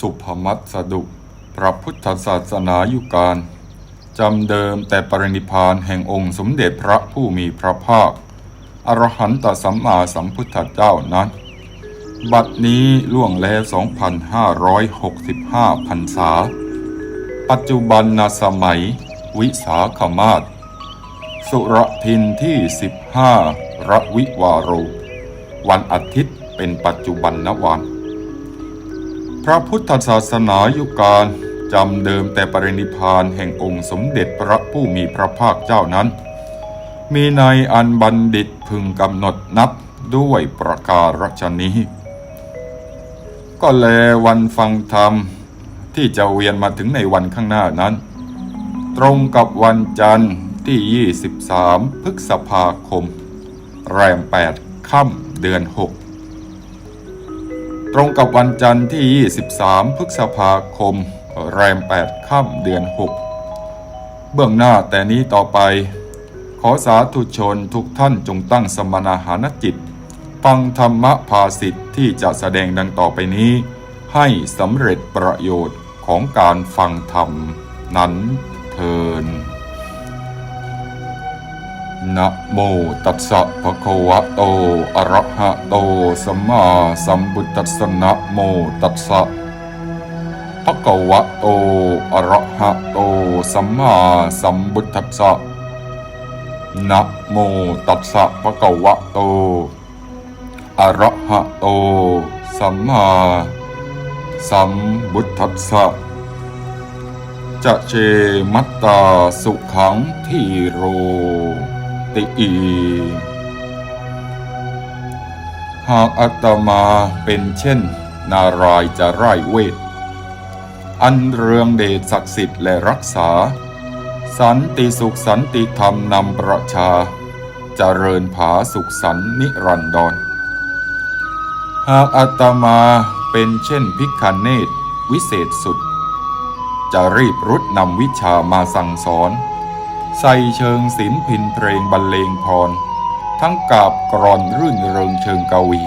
สุภมัตสดุพระพุทธศาสนายุการจำเดิมแต่ปรินิพานแห่งองค์สมเด็จพระผู้มีพระภาค อรหันตสัมมาสัมพุทธเจ้านั้น บัดนี้ล่วงแล้ว 2,565พรรษา ปัจจุบันนาสมัย วิสาขมาศสุรทินที่ 15ระวิวาโร วันอาทิตย์เป็นปัจจุบันนวัน พระพุทธศาสนายุการจำเดิมแต่ปรินิพพานแห่งองค์สมเด็จพระผู้มีพระภาคเจ้านั้น มีในอันบัณฑิตพึงกำหนดนับด้วยประการฉนี้ ก็แลวันฟังธรรมที่จะเวียนมาถึงในวันข้างหน้านั้น ตรงกับวันจันทร์ที่ 23 พฤษภาคม แรม 8 ค่ำเดือน 6 ตรงกับวันจันทร์ที่ 23 พฤษภาคม แรม 8 ค่ำเดือน 6 เบื้องหน้าแต่นี้ต่อไป ขอสาธุชนทุกท่านจงตั้งสมณหานจิต ฟังธรรมภาสิทธิ์ที่จะแสดงดังต่อไปนี้ ให้สำเร็จประโยชน์ของการฟังธรรมนั้นเทิน นะโมตัสสะภะคะวะโต อะระหะโต สัมมาสัมพุทธัสสะนะโมตัสสะภะคะวะโต อะระหะโต สัมมาสัมพุทธัสสะนะโมตัสสะภะคะวะโต อะระหะโต สัมมาสัมพุทธัสสะจะเชมัตตาสุขังทีโร ติอีหากอัตมาเป็นเช่น นารายจะไร้เวท อันเรืองเดชศักดิ์สิทธิ์และรักษา สันติสุขสันติธรรมนำประชาเจริญผาสุขสันนิรันดร หากอัตมาเป็นเช่นพิคเนตวิเศษสุด จะรีบรุดนำวิชามาสั่งสอน ใส่เชิงศิลป์พินเพลงบรรเลงพร ทั้งกาบกรอนรื่นเริงเชิงกวี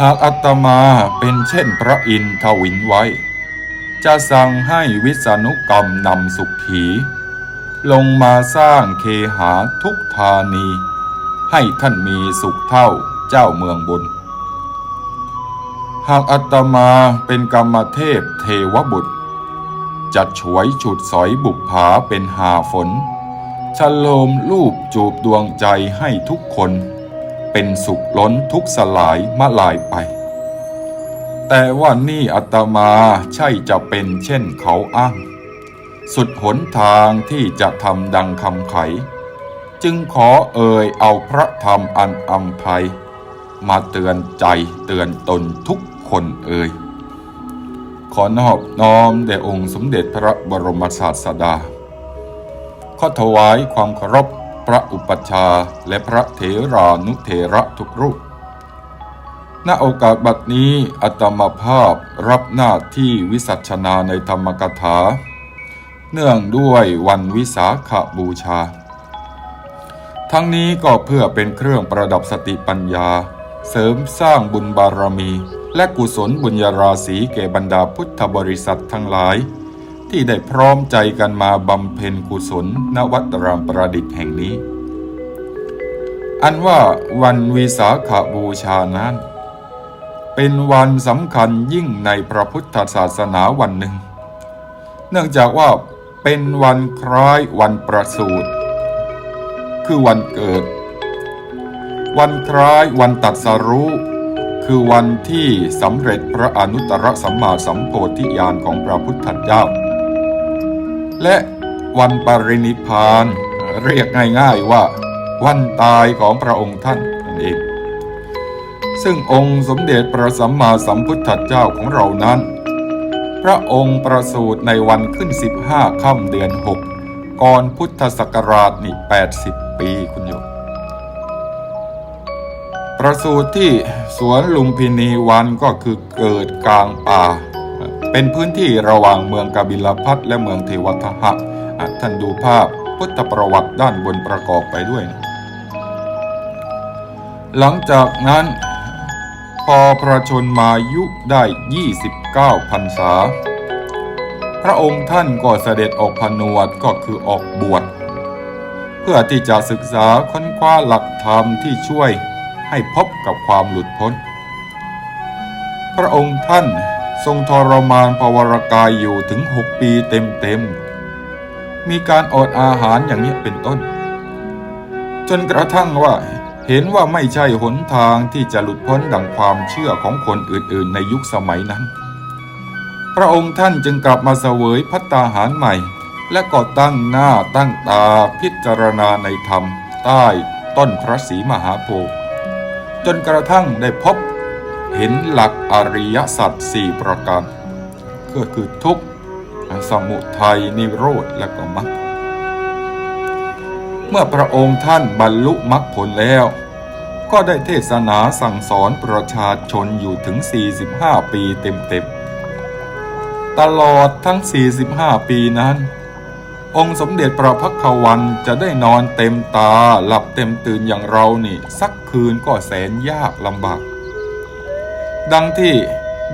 หากอัตมาเป็นเช่นพระอินทวินไว้ จะสั่งให้วิษณุกรรมนำสุขี ลงมาสร้างเคหาทุกธานี ให้ท่านมีสุขเท่าเจ้าเมืองบน หากอัตมาเป็นกรรมเทพเทวบุตร จะฉวยฉุดสอยบุปผาเป็นหาฝนชโลมรูปจูบดวงใจให้ทุกคน เป็นสุขล้นทุกสลายมะลายไป แต่ว่านี่อัตมาใช่จะเป็นเช่นเขาอ้าง สุดหนทางที่จะทำดังคำไข จึงขอเอ่ยเอาพระธรรมอันอำภัย มาเตือนใจเตือนตนทุกคนเอ่ย ขอนอบน้อมแด่องค์สมเด็จพระบรมศาสดาขอถวายความเคารพพระอุปัชฌาย์และพระเถรานุเถระทุกรูป ณ โอกาสบัดนี้อัตมาภาพรับหน้าที่วิสัชนาในธรรมกถา เนื่องด้วยวันวิสาขบูชา ทั้งนี้ก็เพื่อเป็นเครื่องประดับสติปัญญา เสริมสร้างบุญบารมี และกุศลบุญญาราศีแก่บรรดาพุทธบริษัททั้งหลาย ที่ได้พร้อมใจกันมาบำเพ็ญกุศลณวัดรามประดิษฐ์แห่งนี้ อันว่าวันวิสาขบูชานั้น เป็นวันสำคัญยิ่งในพระพุทธศาสนาวันหนึ่ง เนื่องจากว่าเป็นวันคล้ายวันประสูติคือวันเกิด วันคล้ายวันตัดสรู้ คือวันที่สำเร็จพระอนุตตรสัมมาสัมโพธิญาณของพระพุทธเจ้า และวันปรินิพานเรียกง่ายๆว่า วันตายของพระองค์ท่านนั่นเอง ซึ่งองค์สมเด็จพระสัมมาสัมพุทธเจ้าของเรานั้น พระองค์ประสูติในวันขึ้น 15 ค่ำเดือน 6 ก่อนพุทธศักราชนี่80 ปีคุณโยม ประสูติที่สวนลุมพินีวันก็คือเกิดกลางป่า เป็นพื้นที่ระหว่างเมืองกบิลพัทและเมืองเทวทหะอะท่านดูภาพพุทธประวัติด้านบนประกอบไปด้วยนะหลังจากนั้นพอพระชนมายุได้ 29พรรษา พระองค์ท่านก็เสด็จออกผนวดก็คือออกบวช เพื่อที่จะศึกษาค้นคว้าหลักธรรมที่ช่วย ให้พบกับความหลุดพ้น พระองค์ท่านทรงทรมานภวรกายอยู่ถึงหกปีเต็มๆ มีการอดอาหารอย่างนี้เป็นต้น จนกระทั่งว่าเห็นว่าไม่ใช่หนทางที่จะหลุดพ้นดังความเชื่อของคนอื่นๆ ในยุคสมัยนั้น พระองค์ท่านจึงกลับมาเสวยพัตตาหารใหม่ และก็ตั้งหน้าตั้งตาพิจารณาในธรรม ใต้ต้นพระศรีมหาโพธิ์ จนกระทั่งได้พบเห็นหลักอริยสัจสี่ประการก็คือทุกข์สมุทัยนิโรธและก็มรรคเมื่อพระองค์ท่านบรรลุมรรคผลแล้ว ก็ได้เทศนาสั่งสอนประชาชนอยู่ถึง 45 ปีเต็มๆตลอดทั้ง 45 ปีนั้น องค์สมเด็จพระพักวันจะได้นอนเต็มตาหลับเต็มตื่นอย่างเรานี่ สักคืนก็แสนยากลำบาก ดังที่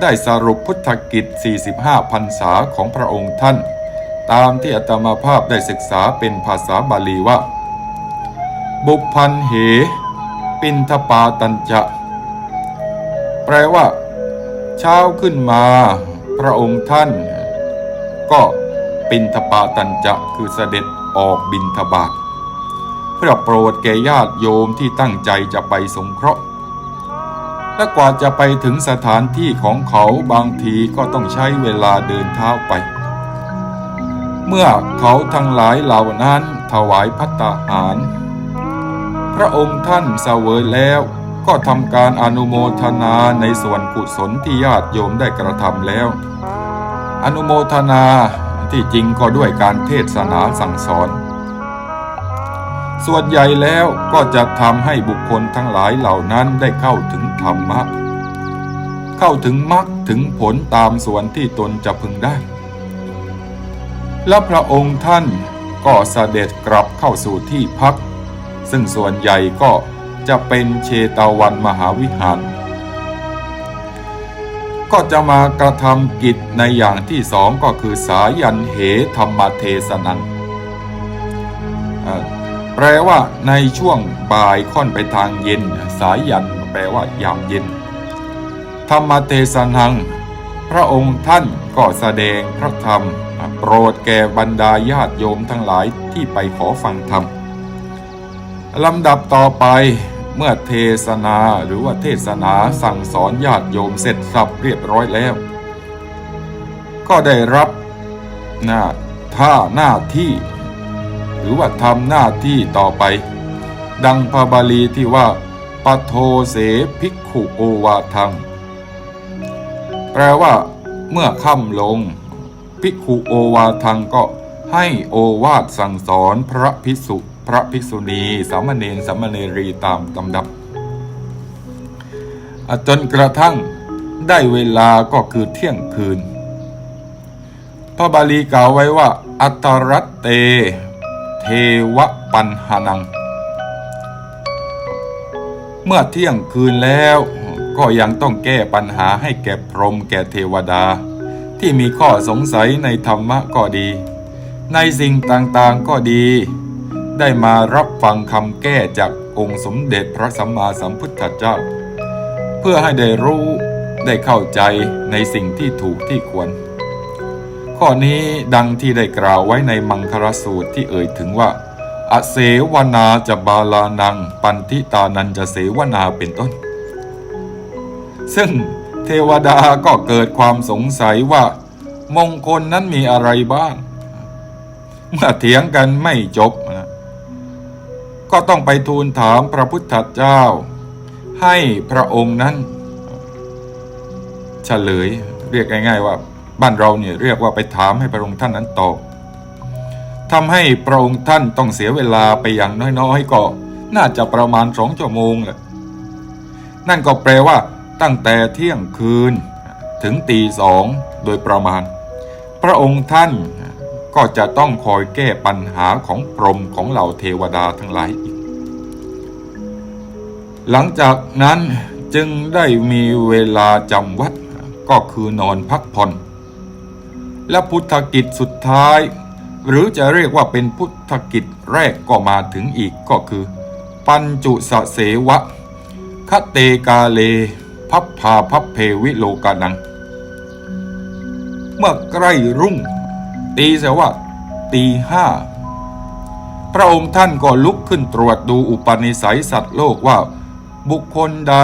ได้สรุปพุทธกิจ 45พรรษาของพระองค์ท่าน ตามที่อาตมาภาพได้ศึกษาเป็นภาษาบาลีว่า บุพพันเห ปินทปาตัญจะแปลว่า เช้าขึ้นมา พระองค์ท่าน ก็ ปินทปาตัญจะคือเสด็จออกบินทบาทเพื่อโปรดแก่ญาติโยมที่ตั้งใจจะไปสงเคราะห์และกว่าจะไปถึงสถานที่ของเขาบางทีก็ต้องใช้เวลาเดินเท้าไป เมื่อเขาทั้งหลายเหล่านั้นถวายพัตตาหาร พระองค์ท่านเสวยแล้วก็ทำการอนุโมทนาในส่วนกุศลที่ญาติโยมได้กระทำแล้ว อนุโมทนา ที่จริงก็ด้วยการเทศนาสั่งสอน ส่วนใหญ่แล้วก็จะทำให้บุคคลทั้งหลายเหล่านั้นได้เข้าถึงธรรมะเข้าถึงมรรคถึงผลตามส่วนที่ตนจะพึงได้ และพระองค์ท่านก็เสด็จกลับเข้าสู่ที่พัก ซึ่งส่วนใหญ่ก็จะเป็นเชตาวันมหาวิหาร ก็จะมากระทำกิจในอย่างที่สองก็คือสายันเหธรรมเทศนัง แปลว่าในช่วงบ่ายค่อนไปทางเย็น สายันแปลว่ายามเย็น ธรรมเทศนัง พระองค์ท่านก็แสดงพระธรรม โปรดแก่บรรดาญาติโยมทั้งหลายที่ไปขอฟังธรรมลำดับต่อไป เมื่อเทศนาหรือว่าเทศนาสั่งสอนญาติโยมเสร็จสับเรียบร้อยแล้ว ก็ได้รับหน้าท่าหน้าที่ หรือว่าทำหน้าที่ต่อไป ดังพระบาลีที่ว่าปโทเสภิกขุโอวาทัง แปลว่า เมื่อค่ำลง ภิกขุโอวาทังก็ให้โอวาทสั่งสอนพระภิกษุ พระภิกษุณีสามเณรสามเณรีตามลำดับ จนกระทั่งได้เวลาก็คือเที่ยงคืน พระบาลีกล่าวไว้ว่า อัตรัตเต เทวปัญหานัง เมื่อเที่ยงคืนแล้วก็ยังต้องแก้ปัญหาให้แก่พรหมแก่เทวดา ที่มีข้อสงสัยในธรรมะก็ดี ในสิ่งต่างๆก็ดี ได้มารับฟังคำแก้จากองค์สมเด็จพระสัมมาสัมพุทธเจ้า เพื่อให้ได้รู้ได้เข้าใจในสิ่งที่ถูกที่ควร ข้อนี้ดังที่ได้กล่าวไว้ในมังคลสูตรที่เอ่ยถึงว่า อเสวนาจะบาลานัง ปันทิตานันจะเสวนาเป็นต้น ซึ่งเทวดาก็เกิดความสงสัยว่า มงคลนั้นมีอะไรบ้าง เมื่อเถียงกันไม่จบ ก็ต้องไปทูลถามพระพุทธเจ้า ให้พระองค์นั้นเฉลยเรียกง่ายๆว่าบ้านเราเนี่ยเรียกว่าไปถามให้พระองค์ท่านนั้นตอบทำให้พระองค์ท่านต้องเสียเวลาไปอย่างน้อยๆก็น่าจะประมาณสองชั่วโมงแหละนั่นก็แปลว่า ตั้งแต่เที่ยงคืนถึงตีสองโดยประมาณ พระองค์ท่าน ก็จะต้องคอยแก้ปัญหาของพรหมของเหล่าเทวดาทั้งหลายอีก หลังจากนั้นจึงได้มีเวลาจำวัดก็คือนอนพักผ่อน และพุทธกิจสุดท้าย หรือจะเรียกว่าเป็นพุทธกิจแรกก็มาถึงอีกก็คือ ปัญจุสเสวะคเตกาเล พับพาพับเพวิโลกานัง เมื่อใกล้รุ่ง ตีเสว่าตีห้าพระองค์ท่านก็ลุกขึ้นตรวจดูอุปนิสัยสัตว์โลกว่า บุคคลใด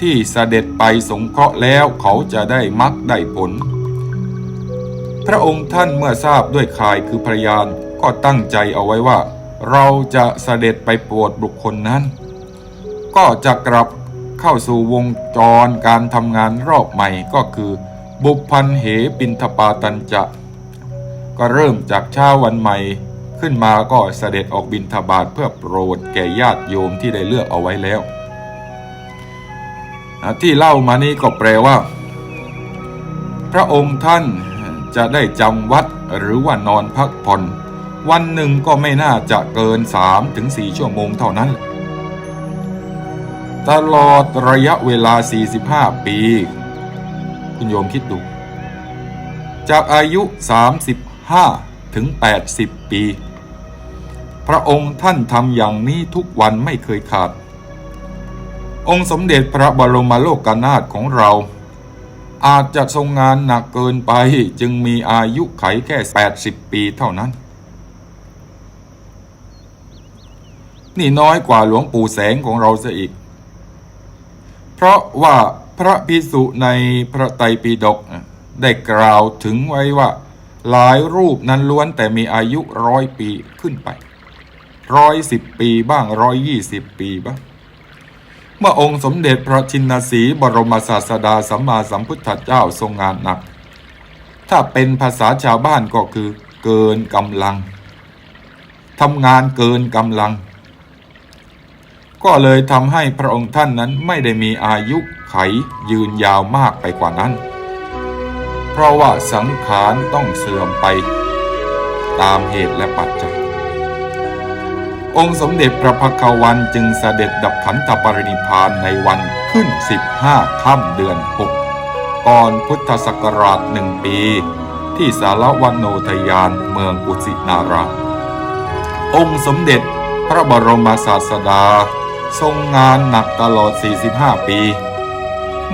ที่เสด็จไปสงเคราะห์แล้วเขาจะได้มักได้ผล พระองค์ท่านเมื่อทราบด้วยคายคือพยานก็ตั้งใจเอาไว้ว่า เราจะเสด็จไปโปรดบุคคลนั้น ก็จะกลับเข้าสู่วงจรการทำงานรอบใหม่ก็คือ บุพพันเหปินทปาตันจะ ก็เริ่มจากเช้าวันใหม่ ขึ้นมาก็เสด็จออกบินทบาทเพื่อโปรดแก่ญาติโยมที่ได้เลือกเอาไว้แล้ว ที่เล่ามานี้ก็แปลว่า พระองค์ท่านจะได้จำวัดหรือว่านอนพักผ่อน วันหนึ่งก็ไม่น่าจะเกิน3ถึง4ชั่วโมงเท่านั้น ตลอดระยะเวลา 45 ปี คุณโยมคิดดูจากอายุ 35 ถึง80 ปี พระองค์ท่านทำอย่างนี้ทุกวันไม่เคยขาด องค์สมเด็จพระบรมโลกนาถของเรา อาจจะทรงงานหนักเกินไปจึงมีอายุไขแค่ 80 ปีเท่านั้น นี่น้อยกว่าหลวงปู่แสงของเราซะอีก เพราะว่าพระพิสุในพระไตรปิฎกได้กล่าวถึงไว้ว่า หลายรูปนั้นล้วนแต่มีอายุร้อยปีขึ้นไปร้อยสิบปีบ้างร้อยยี่สิบปีบ้าง เมื่อองค์สมเด็จพระชินสีบรมศาสดาสัมมาสัมพุทธเจ้าทรงงานหนัก ถ้าเป็นภาษาชาวบ้านก็คือเกินกำลังทำงานเกินกำลัง ก็เลยทำให้พระองค์ท่านนั้นไม่ได้มีอายุไขยืนยาวมากไปกว่านั้น เพราะว่าสังขารต้องเสื่อมไปตามเหตุและปัจจัย องค์สมเด็จพระพักวันจึงเสด็จดับขันธปรินิพานในวันขึ้น 15ค่ำเดือน 6 ก่อนพุทธศักราชหนึ่งปี ที่สารวันโนทยานเมืองกุสินารา องค์สมเด็จพระบรมศาสดา ทรงงานหนักตลอด 45 ปี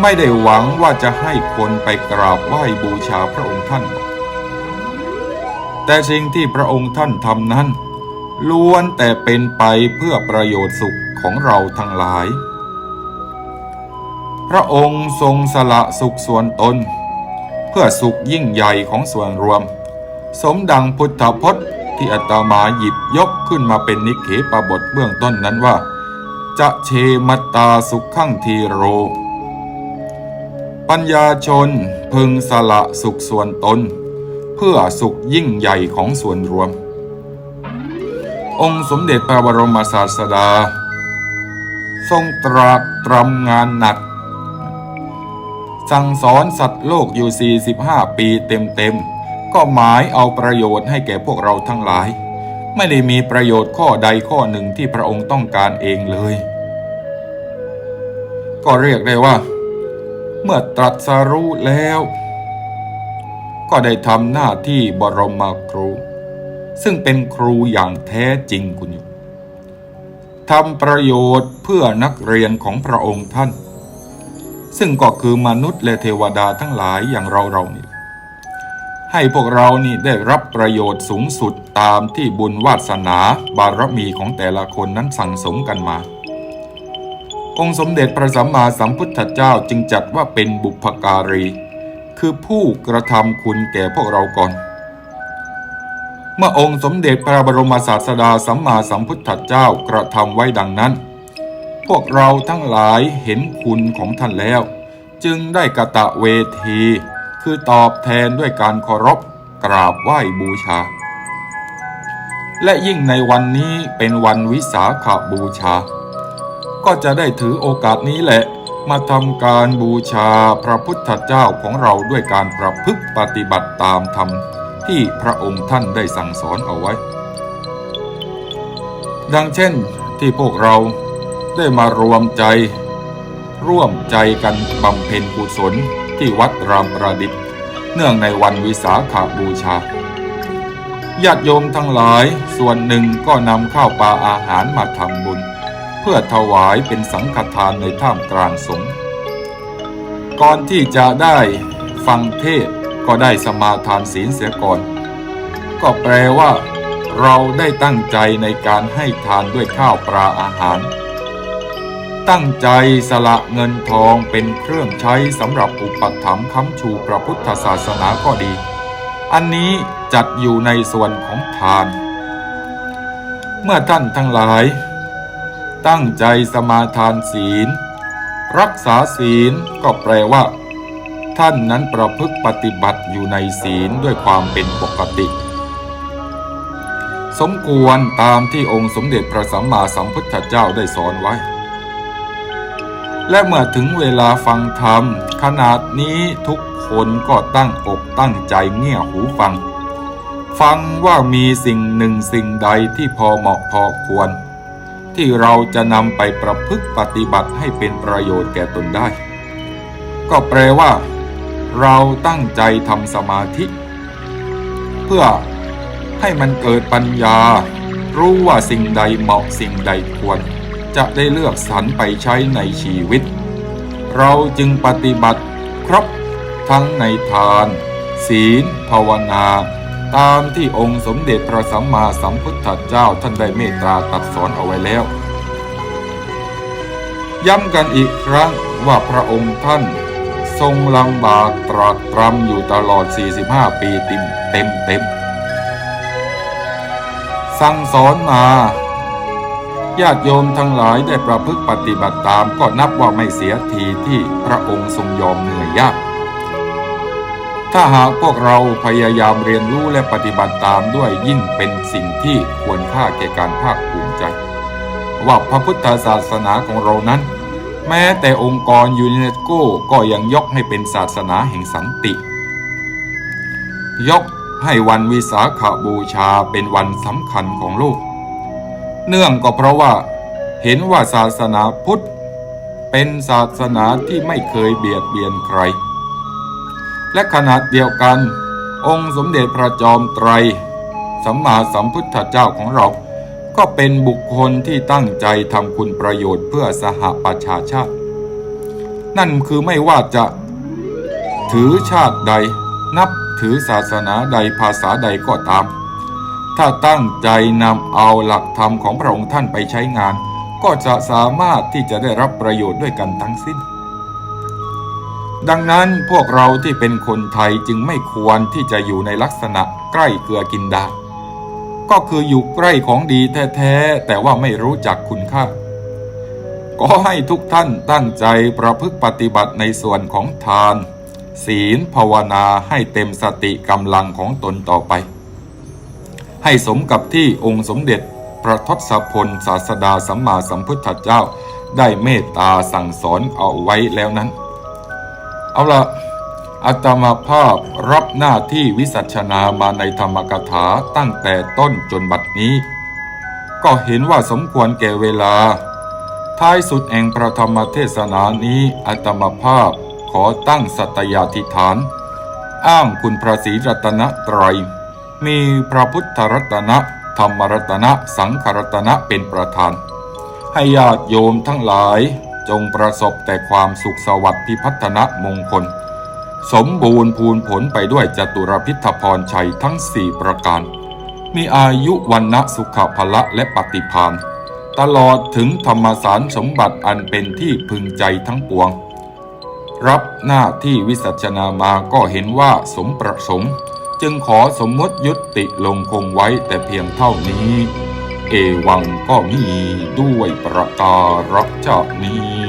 ไม่ได้หวังว่าจะให้คนไปกราบไหว้บูชาพระองค์ท่าน แต่สิ่งที่พระองค์ท่านทำนั้น ล้วนแต่เป็นไปเพื่อประโยชน์สุขของเราทั้งหลาย พระองค์ทรงสละสุขส่วนตน เพื่อสุขยิ่งใหญ่ของส่วนรวม สมดังพุทธพจน์ที่อาตมาหยิบยกขึ้นมาเป็นนิเขปบทเบื้องต้นนั้นว่า จะเชมตตาสุขขังทีโร ปัญญาชนพึงสละสุขส่วนตน เพื่อสุขยิ่งใหญ่ของส่วนรวม องค์สมเด็จพระบรมศาสดา ทรงตรากตรำงานหนัก สั่งสอนสัตว์โลกอยู่ 45 ปีเต็มๆ ก็หมายเอาประโยชน์ให้แก่พวกเราทั้งหลาย ไม่ได้มีประโยชน์ข้อใดข้อหนึ่งที่พระองค์ต้องการเองเลย ก็เรียกได้ว่า เมื่อตรัสรู้แล้ว ก็ได้ทำหน้าที่บรมครู ซึ่งเป็นครูอย่างแท้จริงคุณอยู่ทำประโยชน์เพื่อนักเรียนของพระองค์ท่าน ซึ่งก็คือมนุษย์และเทวดาทั้งหลายอย่างเราเรานี่ให้พวกเรานี่ได้รับประโยชน์สูงสุดตามที่บุญวาสนาบารมีของแต่ละคนนั้นสั่งสมกันมา องค์สมเด็จพระสัมมาสัมพุทธเจ้าจึงจัดว่าเป็นบุพการี คือผู้กระทำคุณแก่พวกเราก่อน เมื่อองค์สมเด็จพระบรมศาสดาสัมมาสัมพุทธเจ้ากระทำไว้ดังนั้น พวกเราทั้งหลายเห็นคุณของท่านแล้ว จึงได้กะตะเวที คือตอบแทนด้วยการเคารพกราบไหว้บูชา และยิ่งในวันนี้เป็นวันวิสาขาบูชา ก็จะได้ถือโอกาสนี้แหละ มาทำการบูชาพระพุทธเจ้าของเราด้วยการประพฤติปฏิบัติตามธรรมที่พระองค์ท่านได้สั่งสอนเอาไว้ ดังเช่นที่พวกเราได้มารวมใจ ร่วมใจกันบำเพ็ญกุศลที่วัดรามประดิษฐ์เนื่องในวันวิสาขาบูชาญาติโยมทั้งหลายส่วนหนึ่งก็นำข้าวปลาอาหารมาทำบุญ เพื่อถวายเป็นสังฆทานในท่ามกลางสงฆ์ก่อนที่จะได้ฟังเทศก็ได้สมาทานศีลเสียก่อน ก็แปลว่า เราได้ตั้งใจในการให้ทานด้วยข้าวปลาอาหาร ตั้งใจสละเงินทองเป็นเครื่องใช้สำหรับอุปถัมภ์ค้ำชูพระพุทธศาสนาก็ดี อันนี้จัดอยู่ในส่วนของทาน เมื่อท่านทั้งหลาย ตั้งใจสมาทานศีล รักษาศีลก็แปลว่า ท่านนั้นประพฤติปฏิบัติอยู่ในศีลด้วยความเป็นปกติ สมควรตามที่องค์สมเด็จพระสัมมาสัมพุทธเจ้าได้สอนไว้ และเมื่อถึงเวลาฟังธรรม ขนาดนี้ทุกคนก็ตั้งอกตั้งใจเงี่ยหูฟัง ฟังว่ามีสิ่งหนึ่งสิ่งใดที่พอเหมาะพอควร ที่เราจะนำไปประพฤติปฏิบัติให้เป็นประโยชน์แก่ตนได้ ก็แปลว่า เราตั้งใจทำสมาธิ เพื่อให้มันเกิดปัญญา รู้ว่าสิ่งใดเหมาะสิ่งใดควร จะได้เลือกสรรไปใช้ในชีวิต เราจึงปฏิบัติครบทั้งในทาน ศีล ภาวนา ตามที่องค์สมเด็จพระสัมมาสัมพุทธเจ้าท่านได้เมตตาตรัดสอนเอาไว้แล้ว ย้ำกันอีกครั้งว่าพระองค์ท่าน ทรงลำบากตรากตรำอยู่ตลอด 45 ปีเต็มเต็มเต็มสั่งสอนมาญาติโยมทั้งหลายได้ประพฤติปฏิบัติตามก็นับว่าไม่เสียทีที่พระองค์ทรงยอมเหนื่อยยาก ถ้าหากพวกเราพยายามเรียนรู้และปฏิบัติตามด้วยยิ่งเป็นสิ่งที่ควรค่าแก่การภาคภูมิใจ ว่าพระพุทธศาสนาของเรานั้น แม้แต่องค์กรยูเนสโกก็ยังยกให้เป็นศาสนาแห่งสันติ ยกให้วันวิสาขาบูชาเป็นวันสำคัญของโลก เนื่องก็เพราะว่าเห็นว่าศาสนาพุทธ เป็นศาสนาที่ไม่เคยเบียดเบียนใคร และขนาดเดียวกัน องค์สมเด็จพระจอมไตร สัมมาสัมพุทธเจ้าของเรา ก็เป็นบุคคลที่ตั้งใจทำคุณประโยชน์เพื่อสหประชาชาติ นั่นคือไม่ว่าจะ ถือชาติใด นับถือศาสนาใดภาษาใดก็ตาม ถ้าตั้งใจนำเอาหลักธรรมของพระองค์ท่านไปใช้งาน ก็จะสามารถที่จะได้รับประโยชน์ด้วยกันทั้งสิ้น ดังนั้นพวกเราที่เป็นคนไทยจึงไม่ควรที่จะอยู่ในลักษณะใกล้เกลือกินดา ก็คืออยู่ใกล้ของดีแท้ๆ แต่ว่าไม่รู้จักคุณค่า ก็ให้ทุกท่านตั้งใจประพฤติปฏิบัติในส่วนของทาน ศีลภาวนาให้เต็มสติกำลังของตนต่อไป ให้สมกับที่องค์สมเด็จพระทศพลศาสดาสัมมาสัมพุทธเจ้า ได้เมตตาสั่งสอนเอาไว้แล้วนั้น เอาละอัตมาภาพรับหน้าที่วิสัชนามาในธรรมกถาตั้งแต่ต้นจนบัดนี้ ก็เห็นว่าสมควรแก่เวลา ท้ายสุดแห่งพระธรรมเทศนานี้อัตมาภาพขอตั้งสัตยาธิฐาน อ้างคุณพระศรีรัตนตรัย มีพระพุทธรัตนะธรรมรัตนะสังขรัตนะเป็นประธาน ให้ญาติโยมทั้งหลาย จงประสบแต่ความสุขสวัสดิ์พิพัฒนมงคล สมบูรณ์พูนผลไปด้วยจตุรพิธพรชัยทั้งสี่ประการ มีอายุวันนะสุขภละและปฏิพานตลอดถึงธรรมสารสมบัติอันเป็นที่พึงใจทั้งปวง รับหน้าที่วิสัชนามาก็เห็นว่าสมประสงค์ จึงขอสมมติยุติลงคงไว้แต่เพียงเท่านี้ เอวังก็มีด้วยประการรักจากนี้